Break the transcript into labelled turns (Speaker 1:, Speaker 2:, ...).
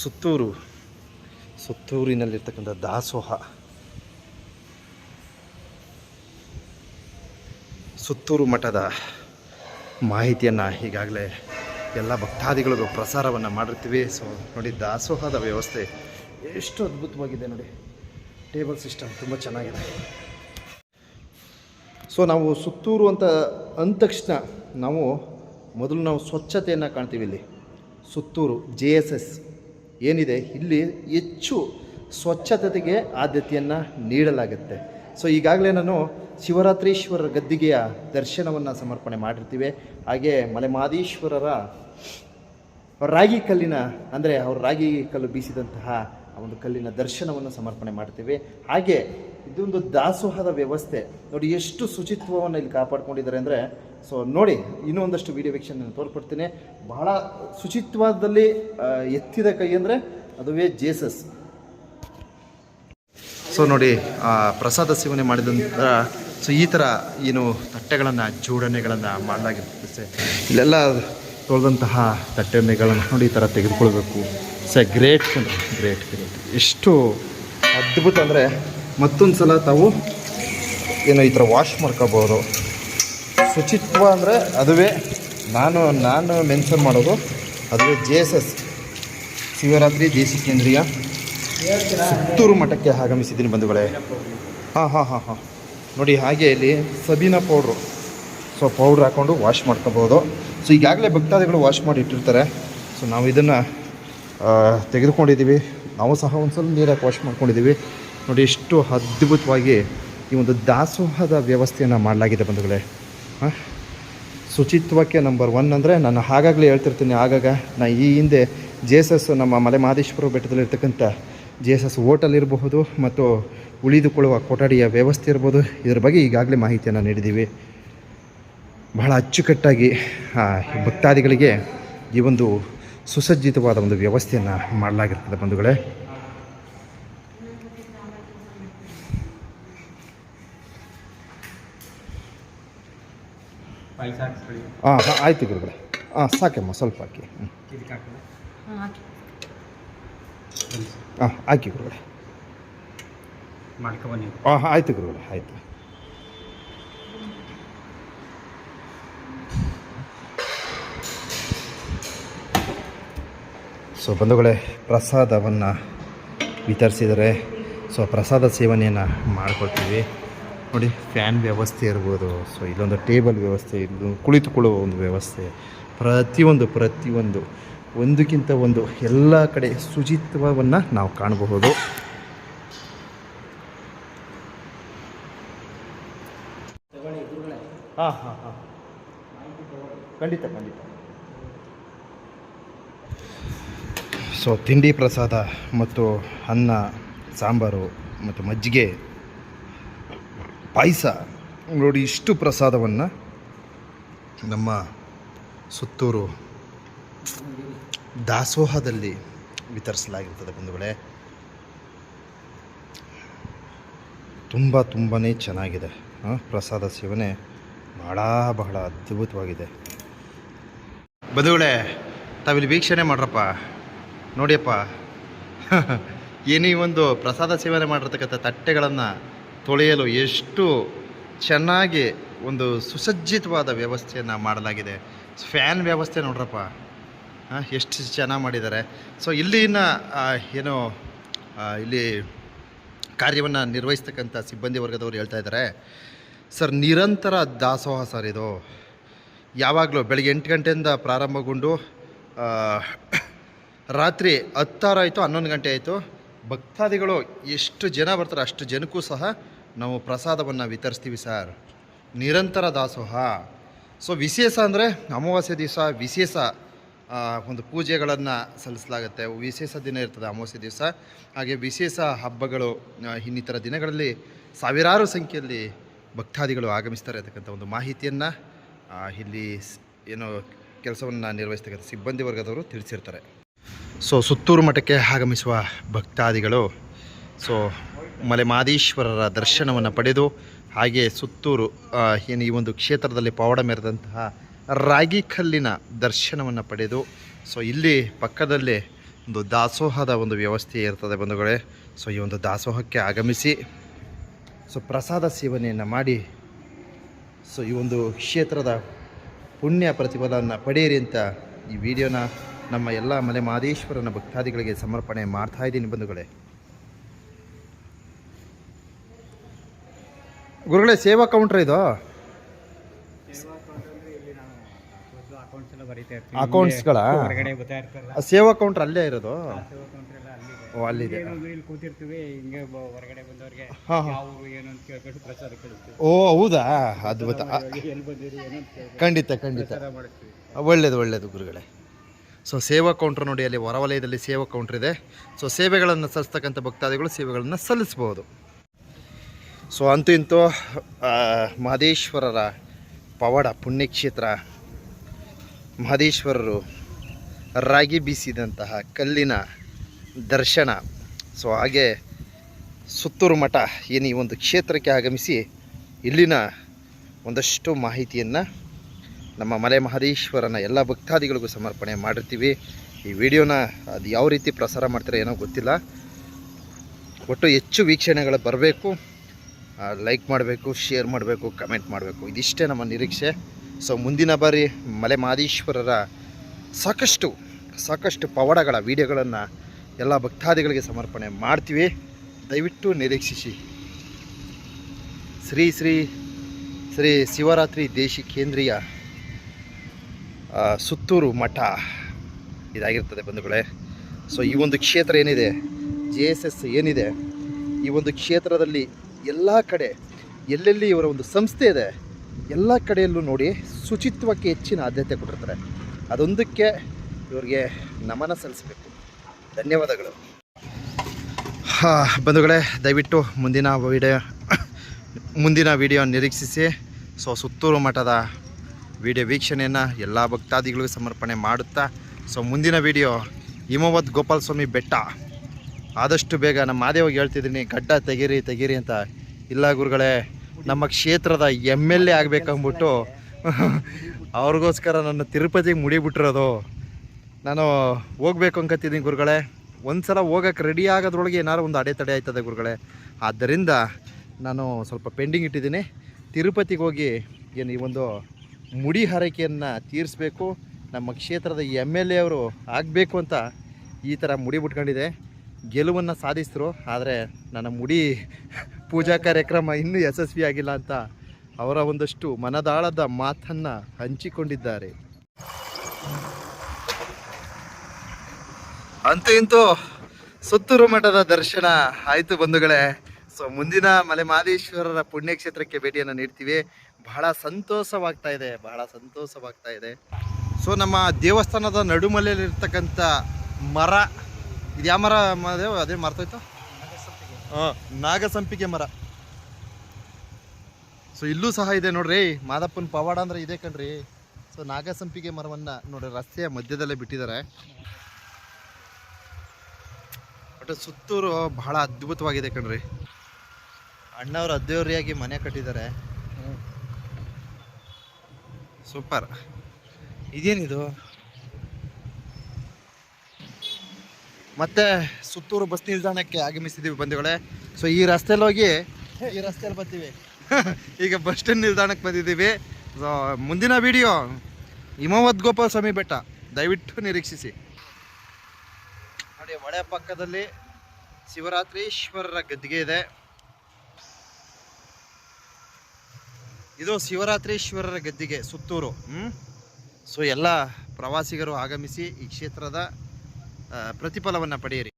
Speaker 1: ಸುತ್ತೂರು, ಸುತ್ತೂರಿನಲ್ಲಿರ್ತಕ್ಕಂಥ ದಾಸೋಹ. ಸುತ್ತೂರು ಮಠದ ಮಾಹಿತಿಯನ್ನು ಈಗಾಗಲೇ ಎಲ್ಲ ಭಕ್ತಾದಿಗಳಿಗೂ ಪ್ರಸಾರವನ್ನು ಮಾಡಿರ್ತೀವಿ. ಸೊ ನೋಡಿ ದಾಸೋಹದ ವ್ಯವಸ್ಥೆ ಎಷ್ಟು ಅದ್ಭುತವಾಗಿದೆ ನೋಡಿ. ಟೇಬಲ್ ಸಿಸ್ಟಮ್ ತುಂಬ ಚೆನ್ನಾಗಿದೆ. ಸೊ ನಾವು ಸುತ್ತೂರು ಅಂತ ಅಂದ ತಕ್ಷಣ ನಾವು ಮೊದಲು ನಾವು ಸ್ವಚ್ಛತೆಯನ್ನು ಕಾಣ್ತೀವಿ ಇಲ್ಲಿ. ಸುತ್ತೂರು ಜೆ ಎಸ್ ಎಸ್ ಏನಿದೆ? ಇಲ್ಲಿ ಹೆಚ್ಚು ಸ್ವಚ್ಛತೆಗೆ ಆದ್ಯತೆಯನ್ನು ನೀಡಲಾಗುತ್ತೆ. ಸೊ ಈಗಾಗಲೇ ನಾನು ಶಿವರಾತ್ರೀಶ್ವರರ ಗದ್ದಿಗೆಯ ದರ್ಶನವನ್ನು ಸಮರ್ಪಣೆ ಮಾಡಿರ್ತೀವಿ. ಹಾಗೆ ಮಲೆಮಾದೀಶ್ವರರ ರಾಗಿ ಕಲ್ಲಿನ, ಅಂದರೆ ಅವರು ರಾಗಿ ಕಲ್ಲು ಬೀಸಿದಂತಹ ಒಂದು ಕಲ್ಲಿನ ದರ್ಶನವನ್ನು ಸಮರ್ಪಣೆ ಮಾಡ್ತೀವಿ. ಹಾಗೆ ಇದೊಂದು ದಾಸೋಹದ ವ್ಯವಸ್ಥೆ. ನೋಡಿ, ಎಷ್ಟು ಶುಚಿತ್ವವನ್ನು ಇಲ್ಲಿ ಕಾಪಾಡ್ಕೊಂಡಿದ್ದಾರೆ ಅಂದರೆ, ಸೊ ನೋಡಿ ಇನ್ನೂ ಒಂದಷ್ಟು ವಿಡಿಯೋ ವೀಕ್ಷಣೆ ನಾನು ತೋರ್ಪಡ್ತೀನಿ ಬಹಳ ಶುಚಿತ್ವದಲ್ಲಿ ಎತ್ತಿದ ಕೈ ಅಂದರೆ ಅದುವೇ ಜೇಸಸ್. ಸೊ ನೋಡಿ, ಆ, ಪ್ರಸಾದ ಸೇವನೆ ಮಾಡಿದಂಥ ಸೊ ಈ ಥರ ಏನು ತಟ್ಟೆಗಳನ್ನು, ಜೋಡಣೆಗಳನ್ನು ಮಾಡಲಾಗಿರುತ್ತೆ ಇಲ್ಲೆಲ್ಲ ತೊಳೆದಂತಹ ತಟ್ಟೆಣ್ಣೆಗಳನ್ನು ನೋಡಿ ಈ ಥರ ತೆಗೆದುಕೊಳ್ಬೇಕು. ಸ ಗ್ರೇಟ್ ಗ್ರೇಟ್ ಗ್ರೇಟ್ ಎಷ್ಟು ಅದ್ಭುತ ಅಂದರೆ ಮತ್ತೊಂದು ಸಲ ತಾವು ಏನೋ ಈ ಥರ ವಾಶ್ ಮಾಡ್ಕೋಬೋದು. ಶುಚಿತ್ವ ಅಂದರೆ ಅದುವೇ ನಾನು ನಾನು ಮೆನ್ಷನ್ ಮಾಡೋದು ಅದುವೇ ಜೆ ಎಸ್ ಎಸ್ ಶಿವರಾತ್ರಿ ದೇಸಿ ಕೇಂದ್ರೀಯ ಸುತ್ತೂರು ಮಠಕ್ಕೆ ಆಗಮಿಸಿದ್ದೀನಿ ಬಂಧುಗಳೇ. ಹಾಂ ಹಾಂ ಹಾಂ ಹಾಂ. ನೋಡಿ ಹಾಗೆ ಇಲ್ಲಿ ಸಬೀನಾ ಪೌಡ್ರು. ಸೊ ಪೌಡ್ರ್ ಹಾಕ್ಕೊಂಡು ವಾಶ್ ಮಾಡ್ಕೋಬೋದು. ಸೊ ಈಗಾಗಲೇ ಭಕ್ತಾದಿಗಳು ವಾಶ್ ಮಾಡಿ ಇಟ್ಟಿರ್ತಾರೆ. ಸೊ ನಾವು ಇದನ್ನು ತೆಗೆದುಕೊಂಡಿದ್ದೀವಿ. ನಾವು ಸಹ ಒಂದು ಸಲ ನೀರಾಗಿ ವಾಶ್ ಮಾಡ್ಕೊಂಡಿದ್ದೀವಿ. ನೋಡಿ, ಎಷ್ಟು ಅದ್ಭುತವಾಗಿ ಈ ಒಂದು ದಾಸೋಹದ ವ್ಯವಸ್ಥೆಯನ್ನು ಮಾಡಲಾಗಿದೆ ಬಂಧುಗಳೇ. ಹಾಂ? ಶುಚಿತ್ವಕ್ಕೆ ನಂಬರ್ ಒನ್ ಅಂದರೆ ನಾನು ಹಾಗಾಗಲೇ ಹೇಳ್ತಿರ್ತೀನಿ ಆಗಾಗ ನಾ ಈ ಹಿಂದೆ ಜೆ ಎಸ್ ಎಸ್ ನಮ್ಮ ಮಲೆ ಮಹದೇಶ್ವರ ಬೆಟ್ಟದಲ್ಲಿರ್ತಕ್ಕಂಥ ಜೆ ಎಸ್ ಎಸ್ ಹೋಟೆಲ್ ಇರಬಹುದು ಮತ್ತು ಉಳಿದುಕೊಳ್ಳುವ ಕೊಠಡಿಯ ವ್ಯವಸ್ಥೆ ಇರ್ಬೋದು. ಇದ್ರ ಬಗ್ಗೆ ಈಗಾಗಲೇ ಮಾಹಿತಿಯನ್ನು ನೀಡಿದ್ದೀವಿ. ಬಹಳ ಅಚ್ಚುಕಟ್ಟಾಗಿ ಭಕ್ತಾದಿಗಳಿಗೆ ಈ ಒಂದು ಸುಸಜ್ಜಿತವಾದ ಒಂದು ವ್ಯವಸ್ಥೆಯನ್ನು ಮಾಡಲಾಗಿರ್ತದೆ ಬಂಧುಗಳೇ. ಹಾಂ ಹಾಂ ಆಯಿತು ಗುರುಗಳೇ. ಹಾಂ ಸಾಕಮ್ಮ ಸ್ವಲ್ಪ ಹಾಕಿ. ಹ್ಞೂ ಹಾಂ ಹಾಕಿ. ಗುರುಗಳೇ. ಹಾಂ ಹಾಂ ಆಯಿತು ಗುರುಗಳೇ ಆಯಿತು. ಸೊ ಬಂಧುಗಳೇ ಪ್ರಸಾದವನ್ನು ವಿತರಿಸಿದರೆ ಸೊ ಪ್ರಸಾದ ಸೇವನೆಯನ್ನು ಮಾಡ್ಕೊಳ್ತೀವಿ. ನೋಡಿ, ಫ್ಯಾನ್ ವ್ಯವಸ್ಥೆ ಇರ್ಬೋದು. ಸೊ ಇಲ್ಲೊಂದು ಟೇಬಲ್ ವ್ಯವಸ್ಥೆ ಇದು ಕುಳಿತುಕೊಳ್ಳುವ ಒಂದು ವ್ಯವಸ್ಥೆ. ಪ್ರತಿಯೊಂದು ಪ್ರತಿಯೊಂದು, ಒಂದಕ್ಕಿಂತ ಒಂದು ಎಲ್ಲ ಕಡೆ ಶುಚಿತ್ವವನ್ನು ನಾವು ಕಾಣಬಹುದು. ಹಾಂ ಹಾಂ ಹಾಂ. ಖಂಡಿತ ಖಂಡಿತ. ಸೊ ತಿಂಡಿ ಪ್ರಸಾದ ಮತ್ತು ಅನ್ನ, ಸಾಂಬಾರು ಮತ್ತು ಮಜ್ಜಿಗೆ ಪಾಯಸ. ನೋಡಿ ಇಷ್ಟು ಪ್ರಸಾದವನ್ನು ನಮ್ಮ ಸುತ್ತೂರು ದಾಸೋಹದಲ್ಲಿ ವಿತರಿಸಲಾಗಿರ್ತದೆ ಬಂಧುಗಳೇ. ತುಂಬ ತುಂಬಾ ಚೆನ್ನಾಗಿದೆ. ಪ್ರಸಾದ ಸೇವನೆ ಬಹಳ ಬಹಳ ಅದ್ಭುತವಾಗಿದೆ. ಬಂಧುಗಳೇ, ತಾವಿಲ್ಲಿ ವೀಕ್ಷಣೆ ಮಾಡ್ರಪ್ಪ. ನೋಡಿಯಪ್ಪ. ಏನೇ ಒಂದು ಪ್ರಸಾದ ಸೇವನೆ ಮಾಡಿರ್ತಕ್ಕಂಥ ತಟ್ಟೆಗಳನ್ನು ತೊಳೆಯಲು ಎಷ್ಟು ಚೆನ್ನಾಗಿ ಒಂದು ಸುಸಜ್ಜಿತವಾದ ವ್ಯವಸ್ಥೆಯನ್ನು ಮಾಡಲಾಗಿದೆ. ಫ್ಯಾನ್ ವ್ಯವಸ್ಥೆ ನೋಡ್ರಪ್ಪ. ಎಷ್ಟು ಚೆನ್ನಾಗಿ ಮಾಡಿದ್ದಾರೆ. ಸೊ ಇಲ್ಲಿನ ಏನು ಇಲ್ಲಿ ಕಾರ್ಯವನ್ನು ನಿರ್ವಹಿಸ್ತಕ್ಕಂಥ ಸಿಬ್ಬಂದಿ ವರ್ಗದವರು ಹೇಳ್ತಾ ಇದ್ದಾರೆ. ಸರ್, ನಿರಂತರ ದಾಸೋಹ ಸರ್ ಇದು. ಯಾವಾಗಲೂ ಬೆಳಗ್ಗೆ ಎಂಟು ಗಂಟೆಯಿಂದ ಪ್ರಾರಂಭಗೊಂಡು ರಾತ್ರಿ ಹತ್ತಾರು ಆಯಿತು, ಹನ್ನೊಂದು ಗಂಟೆ ಆಯಿತು. ಭಕ್ತಾದಿಗಳು ಎಷ್ಟು ಜನ ಬರ್ತಾರೆ ಅಷ್ಟು ಜನಕ್ಕೂ ಸಹ ನಾವು ಪ್ರಸಾದವನ್ನು ವಿತರಿಸ್ತೀವಿ ಸರ್. ನಿರಂತರ ದಾಸೋಹ. ಸೊ ವಿಶೇಷ ಅಂದರೆ ಅಮಾವಾಸ್ಯೆ ದಿವಸ ವಿಶೇಷ ಒಂದು ಪೂಜೆಗಳನ್ನು ಸಲ್ಲಿಸಲಾಗುತ್ತೆ. ವಿಶೇಷ ದಿನ ಇರ್ತದೆ ಅಮಾವಾಸ್ಯೆ ದಿವಸ. ಹಾಗೆ ವಿಶೇಷ ಹಬ್ಬಗಳು ಇನ್ನಿತರ ದಿನಗಳಲ್ಲಿ ಸಾವಿರಾರು ಸಂಖ್ಯೆಯಲ್ಲಿ ಭಕ್ತಾದಿಗಳು ಆಗಮಿಸ್ತಾರೆ ಅಂತಕ್ಕಂಥ ಒಂದು ಮಾಹಿತಿಯನ್ನು ಇಲ್ಲಿ ಏನು ಕೆಲಸವನ್ನು ನಿರ್ವಹಿಸ್ತಕ್ಕಂಥ ಸಿಬ್ಬಂದಿ ವರ್ಗದವರು ತಿಳಿಸಿರ್ತಾರೆ. ಸೊ ಸುತ್ತೂರು ಮಠಕ್ಕೆ ಆಗಮಿಸುವ ಭಕ್ತಾದಿಗಳು ಸೊ ಮಲೆಮಾದೀಶ್ವರರ ದರ್ಶನವನ್ನು ಪಡೆದು ಹಾಗೆ ಸುತ್ತೂರು ಏನು ಈ ಒಂದು ಕ್ಷೇತ್ರದಲ್ಲಿ ಪವಾಡ ಮೆರೆದಂತಹ ರಾಗಿ ಕಲ್ಲಿನ ದರ್ಶನವನ್ನು ಪಡೆದು ಸೊ ಇಲ್ಲಿ ಪಕ್ಕದಲ್ಲಿ ಒಂದು ದಾಸೋಹದ ಒಂದು ವ್ಯವಸ್ಥೆ ಇರ್ತದೆ ಬಂಧುಗಳೇ. ಸೊ ಈ ಒಂದು ದಾಸೋಹಕ್ಕೆ ಆಗಮಿಸಿ ಸೊ ಪ್ರಸಾದ ಸೇವನೆಯನ್ನು ಮಾಡಿ ಸೊ ಈ ಒಂದು ಕ್ಷೇತ್ರದ ಪುಣ್ಯ ಪ್ರತಿಫಲವನ್ನು ಪಡೆಯಿರಿ ಅಂತ ಈ ವಿಡಿಯೋನ ನಮ್ಮ ಎಲ್ಲ ಮಲೆ ಮಹದೇಶ್ವರನ ಭಕ್ತಾದಿಗಳಿಗೆ ಸಮರ್ಪಣೆ ಮಾಡ್ತಾ ಇದ್ದೀನಿ ಬಂಧುಗಳೇ. ಗುರುಗಳೇ ಸೇವಾ ಕೌಂಟ್ರ್ ಇದು? ಅಕೌಂಟ್ಸ್ಗಳ ಸೇವಾ ಕೌಂಟ್ರ್ ಅಲ್ಲೇ ಇರೋದು?
Speaker 2: ಅಲ್ಲಿದೆ.
Speaker 1: ಓ ಅಲ್ಲಿದೆ. ಹೌದಾ? ಅದ್ಭುತ. ಖಂಡಿತ ಖಂಡಿತ. ಒಳ್ಳೇದು ಒಳ್ಳೇದು ಗುರುಗಳೇ. ಸೊ ಸೇವಾ ಕೌಂಟ್ರ್ ನೋಡಿ, ಅಲ್ಲಿ ಹೊರವಲಯದಲ್ಲಿ ಸೇವಾ ಕೌಂಟ್ರ್ ಇದೆ. ಸೊ ಸೇವೆಗಳನ್ನು ಸಲ್ಲಿಸ್ತಕ್ಕಂಥ ಭಕ್ತಾದಿಗಳು ಸೇವೆಗಳನ್ನು ಸಲ್ಲಿಸ್ಬೋದು ಸೊ ಅಂತೂ ಇಂತೂ ಮಹದೇಶ್ವರರ ಪವಾಡ, ಪುಣ್ಯಕ್ಷೇತ್ರ, ಮಹದೇಶ್ವರರು ರಾಗಿ ಬೀಸಿದಂತಹ ಕಲ್ಲಿನ ದರ್ಶನ. ಸೊ ಹಾಗೆ ಸುತ್ತೂರು ಮಠ ಏನು ಈ ಒಂದು ಕ್ಷೇತ್ರಕ್ಕೆ ಆಗಮಿಸಿ ಇಲ್ಲಿನ ಒಂದಷ್ಟು ಮಾಹಿತಿಯನ್ನು ನಮ್ಮ ಮಲೆ ಮಹದೇಶ್ವರನ ಎಲ್ಲ ಭಕ್ತಾದಿಗಳಿಗೂ ಸಮರ್ಪಣೆ ಮಾಡಿರ್ತೀವಿ. ಈ ವಿಡಿಯೋನ ಅದು ಯಾವ ರೀತಿ ಪ್ರಸಾರ ಮಾಡ್ತಾರೆ ಏನೋ ಗೊತ್ತಿಲ್ಲ. ಒಟ್ಟು ಹೆಚ್ಚು ವೀಕ್ಷಣೆಗಳು ಬರಬೇಕು. ಲೈಕ್ ಮಾಡಬೇಕು ಶೇರ್ ಮಾಡಬೇಕು ಕಮೆಂಟ್ ಮಾಡಬೇಕು. ಇದಿಷ್ಟೇ ನಮ್ಮ ನಿರೀಕ್ಷೆ. ಸೊ ಮುಂದಿನ ಬಾರಿ ಮಲೆ ಮಹದೇಶ್ವರರ ಸಾಕಷ್ಟು ಸಾಕಷ್ಟು ಪವಾಡಗಳ, ವಿಡಿಯೋಗಳನ್ನು ಎಲ್ಲ ಭಕ್ತಾದಿಗಳಿಗೆ ಸಮರ್ಪಣೆ ಮಾಡ್ತೀವಿ. ದಯವಿಟ್ಟು ನಿರೀಕ್ಷಿಸಿ. ಶ್ರೀ ಶ್ರೀ ಶ್ರೀ ಶಿವರಾತ್ರಿ ದೇಶಿ ಕೇಂದ್ರೀಯ ಸುತ್ತೂರು ಮಠ ಇದಾಗಿರ್ತದೆ ಬಂಧುಗಳೇ. ಸೊ ಈ ಒಂದು ಕ್ಷೇತ್ರ ಏನಿದೆ ಜೆ ಎಸ್ ಎಸ್ ಏನಿದೆ, ಈ ಒಂದು ಕ್ಷೇತ್ರದಲ್ಲಿ ಎಲ್ಲ ಕಡೆ, ಎಲ್ಲೆಲ್ಲಿ ಇವರ ಒಂದು ಸಂಸ್ಥೆ ಇದೆ, ಎಲ್ಲ ಕಡೆಯಲ್ಲೂ ನೋಡಿ ಶುಚಿತ್ವಕ್ಕೆ ಹೆಚ್ಚಿನ ಆದ್ಯತೆ ಕೊಟ್ಟಿರ್ತಾರೆ. ಅದೊಂದಕ್ಕೆ ಇವರಿಗೆ ನಮನ ಸಲ್ಲಿಸಬೇಕು. ಧನ್ಯವಾದಗಳು. ಹಾ, ಬಂಧುಗಳೇ, ದಯವಿಟ್ಟು ಮುಂದಿನ ವಿಡಿಯೋ ಮುಂದಿನ ವಿಡಿಯೋ ನಿರೀಕ್ಷಿಸಿ. ಸೊ ಸುತ್ತೂರು ಮಠದ ವಿಡಿಯೋ ವೀಕ್ಷಣೆಯನ್ನು ಎಲ್ಲ ಭಕ್ತಾದಿಗಳಿಗೂ ಸಮರ್ಪಣೆ ಮಾಡುತ್ತಾ ಸೊ ಮುಂದಿನ ವಿಡಿಯೋ ಹಿಮವದ್ ಗೋಪಾಲ ಸ್ವಾಮಿ ಬೆಟ್ಟ. ಆದಷ್ಟು ಬೇಗ ನಮ್ಮ ಮಾದೇವಾಗಿ ಹೇಳ್ತಿದ್ದೀನಿ, ಗಡ್ಡ ತೆಗೀರಿ ತೆಗೀರಿ ಅಂತ. ಇಲ್ಲ ಗುರುಗಳೇ, ನಮ್ಮ ಕ್ಷೇತ್ರದ ಎಂ ಎಲ್ ಎ ಆಗಬೇಕಂದ್ಬಿಟ್ಟು ಅವ್ರಿಗೋಸ್ಕರ ನನ್ನ ತಿರುಪತಿಗೆ ಮುಡಿಬಿಟ್ಟಿರೋದು. ನಾನು ಹೋಗ್ಬೇಕು ಅನ್ಕತ್ತಿದ್ದೀನಿ ಗುರುಗಳೇ. ಒಂದು ಸಲ ಹೋಗಕ್ಕೆ ರೆಡಿ ಆಗೋದ್ರೊಳಗೆ ಏನಾರು ಒಂದು ಅಡೆತಡೆ ಆಯ್ತದೆ ಗುರುಗಳೇ. ಆದ್ದರಿಂದ ನಾನು ಸ್ವಲ್ಪ ಪೆಂಡಿಂಗ್ ಇಟ್ಟಿದ್ದೀನಿ. ತಿರುಪತಿಗೆ ಹೋಗಿ ಏನು ಈ ಒಂದು ಮುಡಿ ಹರಕೆಯನ್ನು ತೀರಿಸಬೇಕು, ನಮ್ಮ ಕ್ಷೇತ್ರದ ಎಂ ಎಲ್ ಎ ಅವರು ಆಗಬೇಕು ಅಂತ ಈ ಥರ ಮುಡಿ ಬಿಟ್ಕೊಂಡಿದೆ ಗೆಲುವನ್ನು ಸಾಧಿಸಿದ್ರು ಆದರೆ ನನ್ನ ಮುಡಿ ಪೂಜಾ ಕಾರ್ಯಕ್ರಮ ಇನ್ನೂ ಯಶಸ್ವಿಯಾಗಿಲ್ಲ ಅಂತ ಅವರ ಒಂದಷ್ಟು ಮನದಾಳದ ಮಾತನ್ನು ಹಂಚಿಕೊಂಡಿದ್ದಾರೆ. ಅಂತೂ ಇಂತೂ ಸುತ್ತೂರು ಮಠದ ದರ್ಶನ ಆಯಿತು ಬಂಧುಗಳೇ. ಸೊ ಮುಂದಿನ ಮಲೆ ಮಹದೇಶ್ವರರ ಪುಣ್ಯಕ್ಷೇತ್ರಕ್ಕೆ ಭೇಟಿಯನ್ನು ನೀಡ್ತೀವಿ. ಬಹಳ ಸಂತೋಷವಾಗ್ತಾ ಇದೆ, ಬಹಳ ಸಂತೋಷವಾಗ್ತಾ ಇದೆ. ಸೊ ನಮ್ಮ ದೇವಸ್ಥಾನದ ನಡುಮಲೆಯಲ್ಲಿರ್ತಕ್ಕಂಥ ಮರ, ಇದು ಯಾವ ಮರ ಮದೇವ್ ಅದೇ ಮರ್ತೋಯ್ತು ಹಾಂ ನಾಗಸಂಪಿಗೆ ಮರ. ಸೊ ಇಲ್ಲೂ ಸಹ ಇದೆ ನೋಡ್ರಿ, ಮಾದಪ್ಪನ ಪವಾಡ ಅಂದ್ರೆ ಇದೆ ಕಣ್ರಿ. ಸೊ ನಾಗಸಂಪಿಗೆ ಮರವನ್ನು ನೋಡ್ರಿ, ರಸ್ತೆಯ ಮಧ್ಯದಲ್ಲೇ ಬಿಟ್ಟಿದ್ದಾರೆ. ಬಟ್ ಸುತ್ತೂರು ಬಹಳ ಅದ್ಭುತವಾಗಿದೆ ಕಣ್ರಿ. ಅಣ್ಣವ್ರು ಅದ್ದೂರಿಯಾಗಿ ಮನೆ ಕಟ್ಟಿದ್ದಾರೆ. ಸೂಪರ್. ಇದೇನಿದು? ಮತ್ತೆ ಸುತ್ತೂರು ಬಸ್ ನಿಲ್ದಾಣಕ್ಕೆ ಆಗಮಿಸಿದ್ದೀವಿ ಬಂಧುಗಳೇ. ಸೊ ಈ ರಸ್ತೆಯಲ್ಲಿ ಹೋಗಿ ಈ ರಸ್ತೆಯಲ್ಲಿ ಬರ್ತೀವಿ. ಈಗ ಬಸ್ ಸ್ಟ್ಯಾಂಡ್ ನಿಲ್ದಾಣಕ್ಕೆ ಬಂದಿದ್ದೀವಿ. ಸೊ ಮುಂದಿನ ವಿಡಿಯೋ ಹಿಮವದ್ ಗೋಪಾಲ ಸ್ವಾಮಿ ಬೆಟ್ಟ. ದಯವಿಟ್ಟು ನಿರೀಕ್ಷಿಸಿ. ನೋಡಿ ಹೊಳೆ ಪಕ್ಕದಲ್ಲಿ ಶಿವರಾತ್ರೀಶ್ವರರ ಗದ್ದಿಗೆ ಇದೆ. ಇದು ಶಿವರಾತ್ರೀಶ್ವರರ ಗದ್ದಿಗೆ ಸುತ್ತೂರು. ಹ್ಮ್? ಸೊ ಎಲ್ಲ ಪ್ರವಾಸಿಗರು ಆಗಮಿಸಿ ಈ ಕ್ಷೇತ್ರದ ಪ್ರತಿಫಲವನ್ನು ಪಡೆಯಿರಿ.